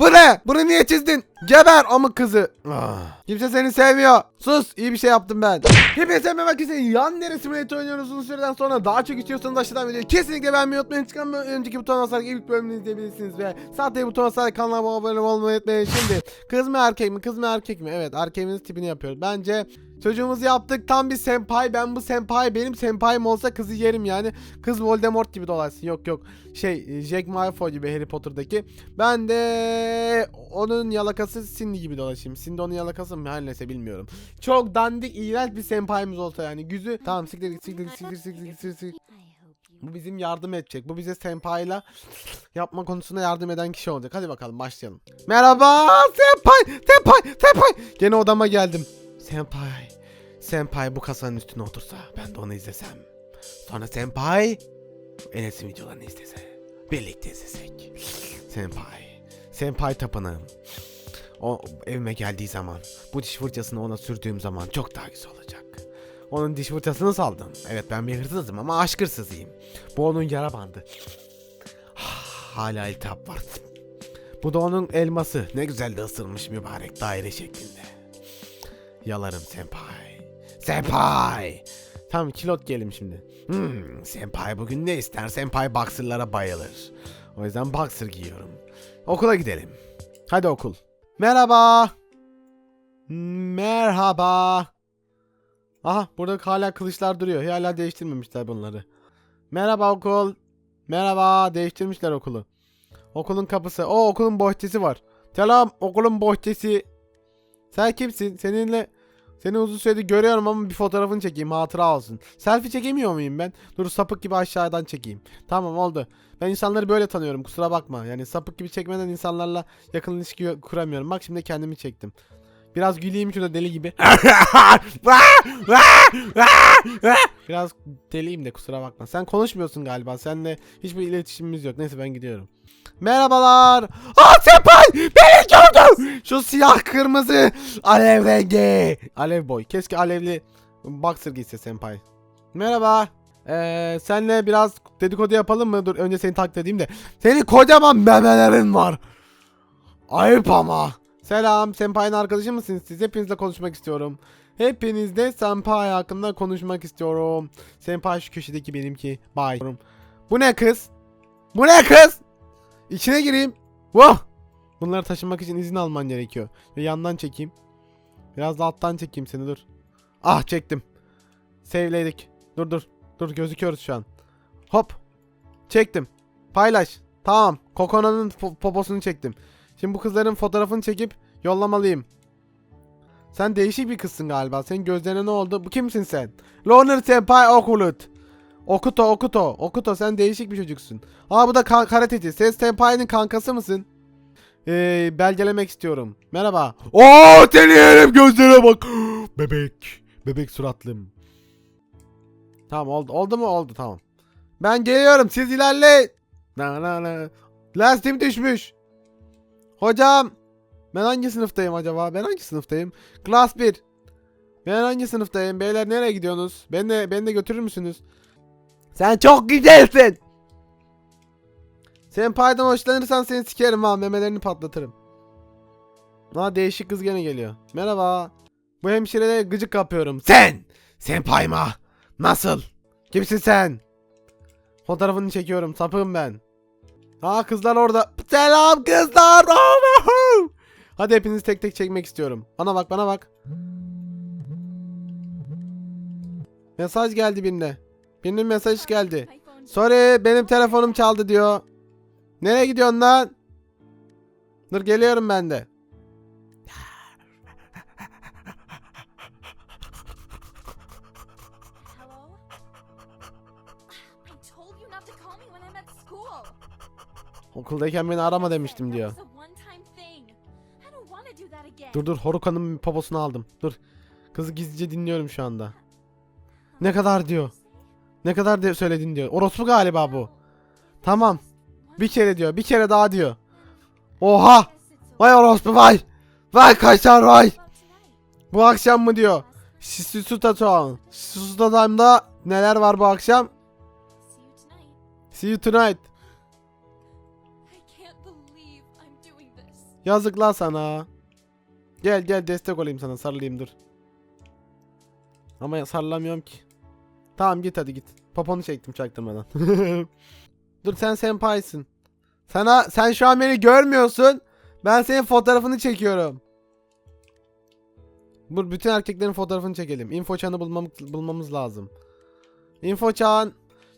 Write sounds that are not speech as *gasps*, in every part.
Bu ne? Bunu niye çizdin? Geber amık kızı. Ah. Kimse seni sevmiyor. Sus. iyi bir şey yaptım ben. Hepinize merhaba arkadaşlar. Yan nere simülatör oynuyoruz uzun süreden sonra. Daha çok istiyorsanız aşağıdan videoyu kesinlikle beğenmeyi unutmayın. Çıkan önceki buton basarak ilk bölümünü izleyebilirsiniz. Ve saatte buton basarak kanalıma abone olmayı unutmayın. Şimdi kız mı erkek mi? Kız mı erkek mi? Evet erkeğimizin tipini yapıyoruz. Bence Çocuğumuzu yaptık tam bir senpai ben bu senpai benim senpaim olsa kızı yerim yani kız Voldemort gibi dolaşsın yok yok şey Jack Malfoy gibi Harry Potter'daki ben de onun yalakası Cindy gibi dolaşayım. Cindy onun yalakası mı? Her neyse bilmiyorum. Çok dandik iğrenç bir senpaimiz olsa yani. Güzü tamam siktir siktir siktir siktir siktir git. bu bizim yardım edecek. Bu bize senpai'la yapma konusunda yardım eden kişi olacak. Hadi bakalım başlayalım. Merhaba senpai senpai senpai gene odama geldim. Senpai senpai bu kasanın üstüne otursa ben de onu izlesem. Sonra senpai Enes'in videolarını izlese. Birlikte izlesek. Senpai senpai tapınağım o evime geldiği zaman bu diş fırçasını ona sürdüğüm zaman çok daha güzel olacak. Onun diş fırçasını saldım. Evet ben bir hırsızım ama aşk hırsızıyım. Bu onun yara bandı. *sighs* Hala iltihap var. Bu da onun elması. Ne güzel de ısırmış mübarek daire şeklinde. Yalarım senpai. Senpai. Tamam kilot gelim şimdi. Hmm, senpai bugün ne ister? Senpai boxer'lara bayılır. O yüzden boxer giyiyorum. Okula gidelim. Hadi okul. Merhaba. Merhaba. Aha burada hala kılıçlar duruyor. Hala değiştirmemişler bunları. Merhaba okul. Merhaba. Değiştirmişler okulu. Okulun kapısı. O okulun bohçesi var. Selam okulun bohçesi. Sen kimsin? Seninle seni uzun süredir görüyorum ama bir fotoğrafını çekeyim hatıra olsun. Selfie çekemiyor muyum ben? Dur sapık gibi aşağıdan çekeyim. Tamam oldu. Ben insanları böyle tanıyorum kusura bakma. Yani sapık gibi çekmeden insanlarla yakın ilişki kuramıyorum. Bak şimdi kendimi çektim. Biraz güleyim şurada deli gibi. Biraz deliyim de kusura bakma. Sen konuşmuyorsun galiba. Seninle hiçbir iletişimimiz yok. Neyse ben gidiyorum. Merhabalar. Aa senpai! Beni gördüm. Şu siyah kırmızı alev rengi. Alev boy. Keşke alevli boxer giyse senpai. Merhaba. Ee, senle biraz dedikodu yapalım mı? Dur önce seni taklit edeyim de. Senin kocaman memelerin var. Ayıp ama. Selam, Senpai'nin arkadaşı mısınız? Siz hepinizle konuşmak istiyorum. Hepinizle Senpai hakkında konuşmak istiyorum. Senpai şu köşedeki benimki. Bye. Bu ne kız? Bu ne kız? İçine gireyim. Wow. Bunları taşımak için izin alman gerekiyor. Ve yandan çekeyim. Biraz da alttan çekeyim seni dur. Ah çektim. Save'ledik. Dur dur. Dur gözüküyoruz şu an. Hop. Çektim. Paylaş. Tamam. Kokona'nın po- poposunu çektim. Şimdi bu kızların fotoğrafını çekip yollamalıyım. Sen değişik bir kızsın galiba. Senin gözlerine ne oldu? Bu kimsin sen? Loner Senpai Okulut. Okuto Okuto. Okuto sen değişik bir çocuksun. Aa bu da ka- karateci. Sen Senpai'nin kankası mısın? Ee, belgelemek istiyorum. Merhaba. Oo seni yerim gözlere bak. *gasps* Bebek. Bebek suratlım. Tamam oldu. Oldu mu? Oldu tamam. Ben geliyorum. Siz ilerleyin. Na na na. Lastiğim düşmüş. Hocam. Ben hangi sınıftayım acaba? Ben hangi sınıftayım? Klas 1. Ben hangi sınıftayım? Beyler nereye gidiyorsunuz? Beni de, beni de götürür müsünüz? Sen çok güzelsin. Sen paydan hoşlanırsan seni sikerim ha. Memelerini patlatırım. Ha değişik kız gene geliyor. Merhaba. Bu hemşireye gıcık kapıyorum. Sen! Sen payma. Nasıl? Kimsin sen? Fotoğrafını çekiyorum. Sapığım ben. Aa kızlar orada. Selam kızlar. *laughs* Hadi hepinizi tek tek çekmek istiyorum. Bana bak bana bak. Mesaj geldi birine. Birinin mesaj geldi. Sorry benim telefonum çaldı diyor. Nereye gidiyorsun lan? Dur geliyorum ben de. Okuldayken beni arama demiştim diyor. Dur dur Horukan'ın poposunu aldım. Dur. Kızı gizlice dinliyorum şu anda. Ne kadar diyor. Ne kadar de söyledin diyor. Orospu galiba bu. Tamam. Bir kere diyor. Bir kere daha diyor. Oha. Vay orospu vay. Vay kaçar vay. Bu akşam mı diyor. Sisutatouan. Sisutatouan'da neler var bu akşam? See you tonight. This. Yazıklar sana. Gel gel destek olayım sana sarılayım dur. Ama sarılamıyorum ki. Tamam git hadi git. Poponu çektim çaktırmadan. *laughs* dur sen senpai'sin. Sana sen şu an beni görmüyorsun. Ben senin fotoğrafını çekiyorum. Bu bütün erkeklerin fotoğrafını çekelim. Info çağını bulmam, bulmamız lazım. Info çağın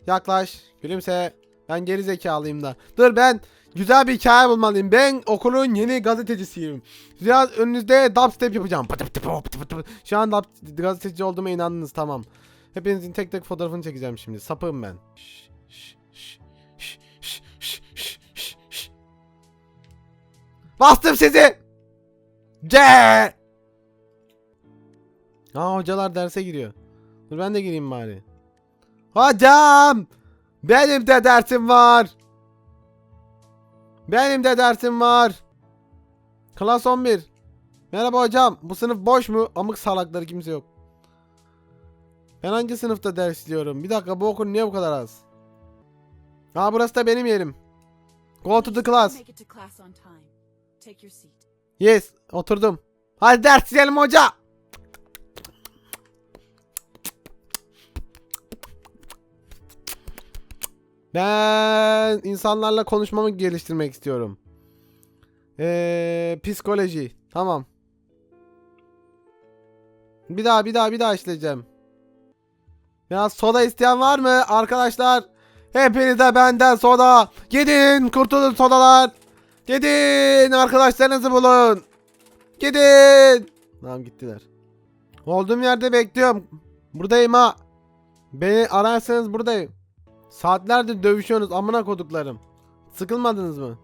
yaklaş. Gülümse. Ben geri zekalıyım da. Dur ben güzel bir hikaye bulmalıyım. Ben okulun yeni gazetecisiyim. Biraz önünüzde dubstep yapacağım. Şu an gazeteci olduğuma inandınız tamam. Hepinizin tek tek fotoğrafını çekeceğim şimdi. Sapığım ben. Bastım sizi. C. Aa hocalar derse giriyor. Dur ben de gireyim bari. Hocam! Benim de dersim var. Benim de dersim var. Klas 11. Merhaba hocam. Bu sınıf boş mu? Amık salakları kimse yok. Ben hangi sınıfta ders işliyorum? Bir dakika bu okul niye bu kadar az? Aa burası da benim yerim. Go to the class. Yes, oturdum. Hadi ders işleyelim hoca. Ben insanlarla konuşmamı geliştirmek istiyorum. Ee, psikoloji. Tamam. Bir daha bir daha bir daha işleyeceğim. Ya soda isteyen var mı arkadaşlar? Hepinize benden soda. Gidin kurtulun sodalar. Gidin arkadaşlarınızı bulun. Gidin. Tamam gittiler. Olduğum yerde bekliyorum. Buradayım ha. Beni ararsanız buradayım. Saatlerdir dövüşüyorsunuz amına koduklarım. Sıkılmadınız mı?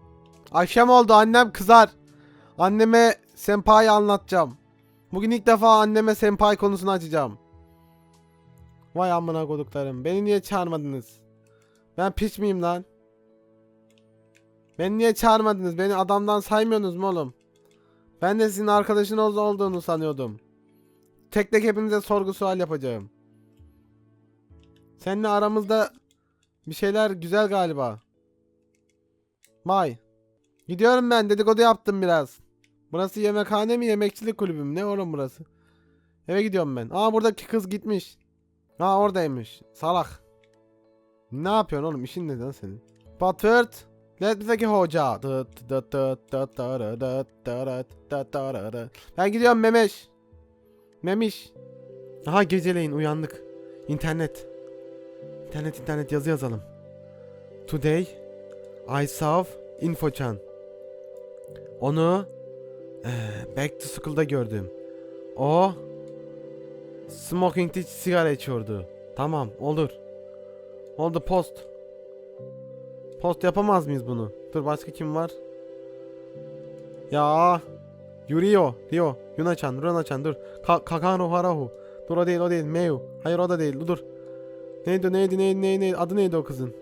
Akşam oldu annem kızar. Anneme senpai anlatacağım. Bugün ilk defa anneme senpai konusunu açacağım. Vay amına koduklarım. Beni niye çağırmadınız? Ben piç miyim lan? Beni niye çağırmadınız? Beni adamdan saymıyorsunuz mu oğlum? Ben de sizin arkadaşınız olduğunu sanıyordum. Tek tek hepinize sorgu sual yapacağım. Seninle aramızda bir şeyler güzel galiba. May. Gidiyorum ben dedikodu yaptım biraz. Burası yemekhane mi yemekçilik kulübü mü? Ne oğlum burası? Eve gidiyorum ben. Aa buradaki kız gitmiş. Aa oradaymış. Salak. Ne yapıyorsun oğlum? İşin ne lan senin? Patford. Let'teki hoca. Ben gidiyorum Memeş. Memiş. Aha geceleyin uyandık. İnternet. İnternet internet yazı yazalım. Today I saw Infochan. Onu eee, Back to School'da gördüm. O Smoking tea sigara içiyordu. Tamam olur. Oldu post. Post yapamaz mıyız bunu? Dur başka kim var? Ya Yurio, Rio, Yunachan, Runachan dur. Ka Kakano Harahu. Dur o değil o değil. Meu. Hayır o da değil. Dur. Neydi neydi neydi neydi, neydi? adı neydi o kızın?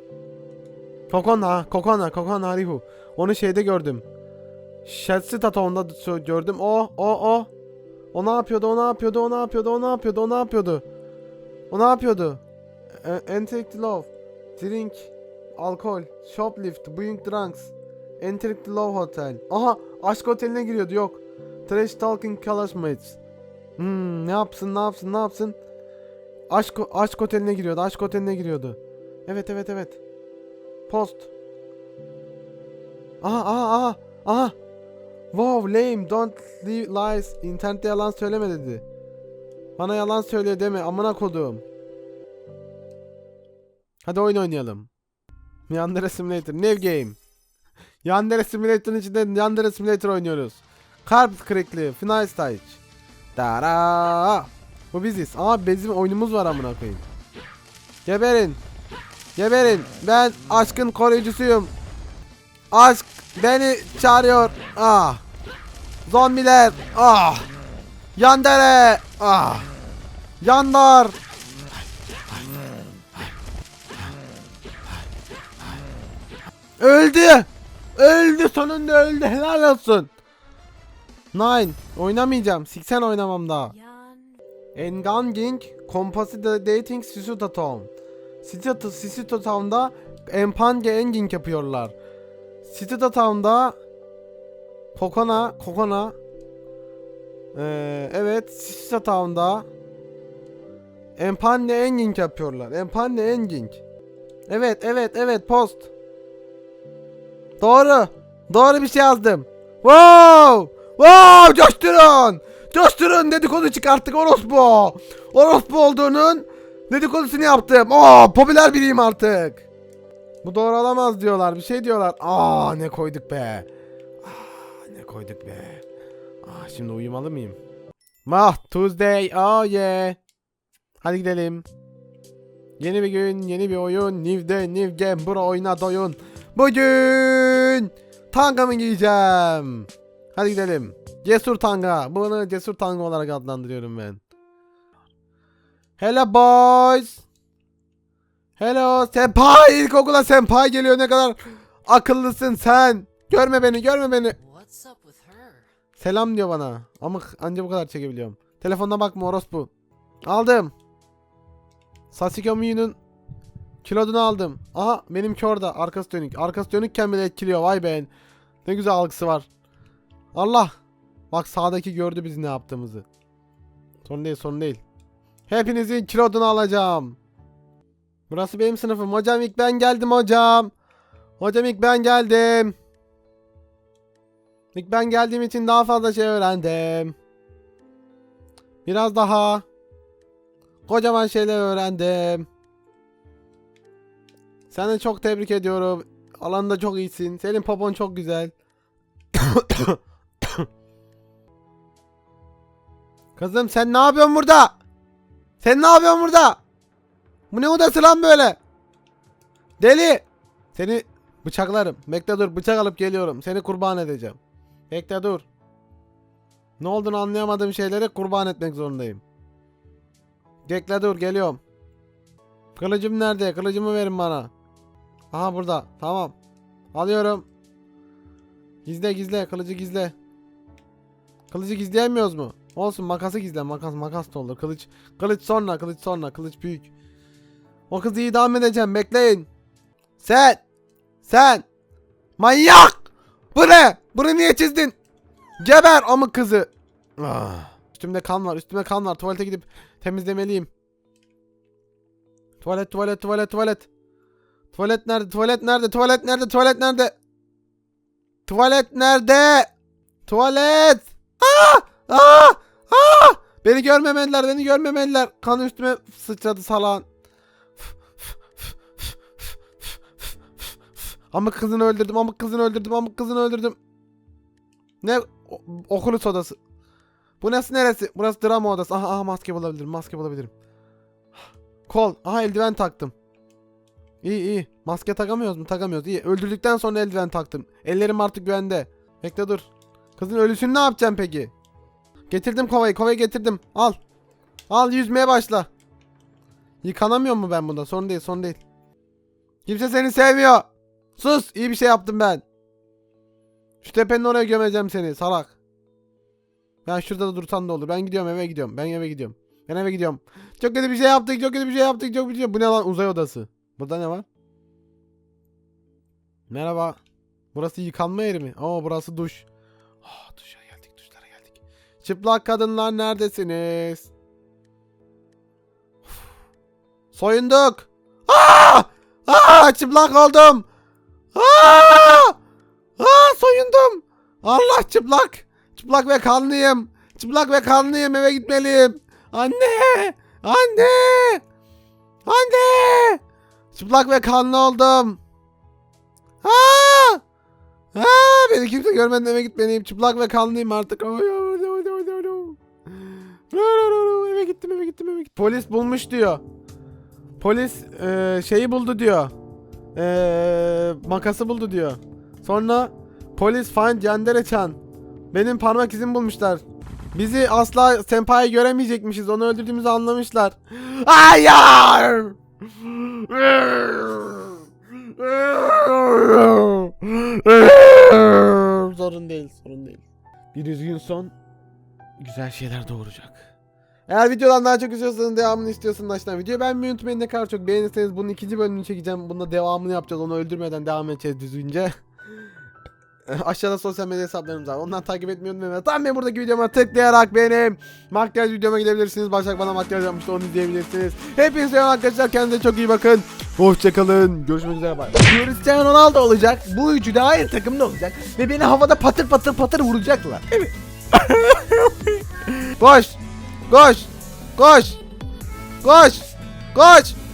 Kokona, Kokona, Kokona Harihu. Onu şeyde gördüm. Shetsi Tato'nda gördüm. O, o, o. O ne yapıyordu? O ne yapıyordu? O ne yapıyordu? O ne yapıyordu? O ne yapıyordu? O ne yapıyordu? E- Enter the love. Drink. Alkol. Shoplift. Buying drunks. Enter the love hotel. Aha aşk oteline giriyordu yok. Trash talking classmates. Hmm, ne yapsın ne yapsın ne yapsın? Aşk, aşk oteline giriyordu. Aşk oteline giriyordu. Evet evet evet. Post. Aha aha aha. Aha. Wow lame don't leave lies. İnternette yalan söyleme dedi. Bana yalan söylüyor deme amına kodum. Hadi oyun oynayalım. Yandere Simulator. New game. *laughs* Yandere Simulator'ın içinde Yandere Simulator oynuyoruz. Carpet Crackli. Final Stage. Dara. Bu biziz. Ama bizim oyunumuz var amına koyayım. Geberin. Geberin. Ben aşkın koruyucusuyum. Aşk beni çağırıyor. Ah. Zombiler. Ah. Yandere. Ah. Yandar. Öldü. Öldü sonunda öldü. Helal olsun. Nine. Oynamayacağım. 80 oynamam daha. Enganging Composite Dating Sisuta Town. Sisuta, Sisuta Town'da Empange Enging yapıyorlar. Sisuta Town'da Kokona, Kokona. Ee, evet, Sisa Town'da. Empanne Enging yapıyorlar. Empanne Enging. Evet, evet, evet, post. Doğru. Doğru bir şey yazdım. Wow! Wow! Coşturun! Coşturun dedikodu çıkarttık orospu. Orospu olduğunun dedikodusunu yaptım. Oo, popüler biriyim artık. Bu doğru olamaz diyorlar. Bir şey diyorlar. Aa ne koyduk be. Koyduk be. Aa, şimdi uyumalı mıyım? Mah Tuesday. Oh yeah. Hadi gidelim. Yeni bir gün, yeni bir oyun. New day, new game. Bro oyna doyun. Bugün tangamı giyeceğim. Hadi gidelim. Cesur tanga. Bunu cesur tanga olarak adlandırıyorum ben. Hello boys. Hello senpai. İlkokula senpai geliyor ne kadar akıllısın sen. Görme beni görme beni. Selam diyor bana. Ama anca bu kadar çekebiliyorum. Telefonuna bakma orospu. Aldım. Sasuke Miyu'nun kilodunu aldım. Aha benimki orada. Arkası dönük. Arkası dönükken bile etkiliyor. Vay be. Ne güzel algısı var. Allah. Bak sağdaki gördü biz ne yaptığımızı. Sorun değil sorun değil. Hepinizin kilodunu alacağım. Burası benim sınıfım. Hocam ilk ben geldim hocam. Hocam ilk ben geldim. İlk ben geldiğim için daha fazla şey öğrendim. Biraz daha. Kocaman şeyler öğrendim. Seni çok tebrik ediyorum. Alanda çok iyisin. Senin popon çok güzel. *coughs* Kızım sen ne yapıyorsun burada? Sen ne yapıyorsun burada? Bu ne odası lan böyle? Deli. Seni bıçaklarım. Bekle dur bıçak alıp geliyorum. Seni kurban edeceğim. Bekle dur. Ne olduğunu anlayamadığım şeyleri kurban etmek zorundayım. Bekle dur geliyorum. Kılıcım nerede? Kılıcımı verin bana. Aha burada. Tamam. Alıyorum. Gizle gizle. Kılıcı gizle. Kılıcı gizleyemiyoruz mu? Olsun makası gizle. Makas makas da olur. Kılıç. Kılıç sonra. Kılıç sonra. Kılıç büyük. O kızı idam edeceğim. Bekleyin. Sen. Sen. Manyak. Bu ne? Bunu niye çizdin? Geber amık kızı. Ah. Üstümde kan var. Üstümde kan var. Tuvalete gidip temizlemeliyim. Tuvalet, tuvalet, tuvalet, tuvalet. Tuvalet nerede? Tuvalet nerede? Tuvalet nerede? Tuvalet nerede? Tuvalet nerede? Tuvalet. Aa! Aa! Aa! Beni görmemeliler, beni görmemeliler. Kan üstüme sıçradı salan. Amık kızını öldürdüm, amık kızını öldürdüm, amık kızını öldürdüm. Ne? O, odası. Bu nasıl neresi? Burası drama odası. Aha, aha maske bulabilirim, maske bulabilirim. Kol. Aha eldiven taktım. İyi iyi. Maske takamıyoruz mu? Takamıyoruz. İyi. Öldürdükten sonra eldiven taktım. Ellerim artık güvende. Bekle dur. Kızın ölüsünü ne yapacağım peki? Getirdim kovayı. Kovayı getirdim. Al. Al yüzmeye başla. Yıkanamıyor mu ben bunda? Sorun değil sorun değil. Kimse seni sevmiyor. Sus. iyi bir şey yaptım ben. Şu tepenin oraya gömeceğim seni salak. Ben şurada da dursan da olur. Ben gidiyorum eve gidiyorum. Ben eve gidiyorum. Ben eve gidiyorum. Çok kötü bir şey yaptık. Çok kötü bir şey yaptık. Çok bir şey. Bu ne lan uzay odası. Burada ne var? Merhaba. Burası yıkanma yeri mi? Oo burası duş. Oh, duşa geldik. Duşlara geldik. Çıplak kadınlar neredesiniz? Uf. Soyunduk. Aa! Aa! Çıplak oldum. Aa! Aa! Soyundum. Allah çıplak. Çıplak ve kanlıyım. Çıplak ve kanlıyım. Eve gitmeliyim. Anne! Anne! Anne! Çıplak ve kanlı oldum. Aa! Aa! Beni kimse görmeden eve gitmeliyim. Çıplak ve kanlıyım artık. Eve gittim eve gittim eve gittim. Polis bulmuş diyor. Polis eee, şeyi buldu diyor. Eee, makası buldu diyor. Sonra polis find Yandere-chan. Benim parmak izimi bulmuşlar. Bizi asla senpai göremeyecekmişiz. Onu öldürdüğümüzü anlamışlar. Hayır! sorun değil, sorun değil. Bir üzgün son güzel şeyler doğuracak. Eğer videodan daha çok istiyorsanız devamını istiyorsanız aşağıdan videoyu beğenmeyi unutmayın. Ne kadar çok beğenirseniz bunun ikinci bölümünü çekeceğim. Bunda devamını yapacağız. Onu öldürmeden devam edeceğiz düzgünce. *laughs* Aşağıda sosyal medya hesaplarımız var. Ondan takip etmeyi unutmayın. Tam ben buradaki videoma tıklayarak benim makyaj videoma gidebilirsiniz. Başak bana makyaj yapmıştı onu izleyebilirsiniz. Hepinize selam arkadaşlar. Kendinize çok iyi bakın. Hoşçakalın. Görüşmek üzere. Bye. Cristiano Ronaldo olacak. Bu üçü de aynı takımda olacak. Ve beni havada patır patır patır vuracaklar. Evet. *laughs* Koş. Koş. Koş. Koş. Koş.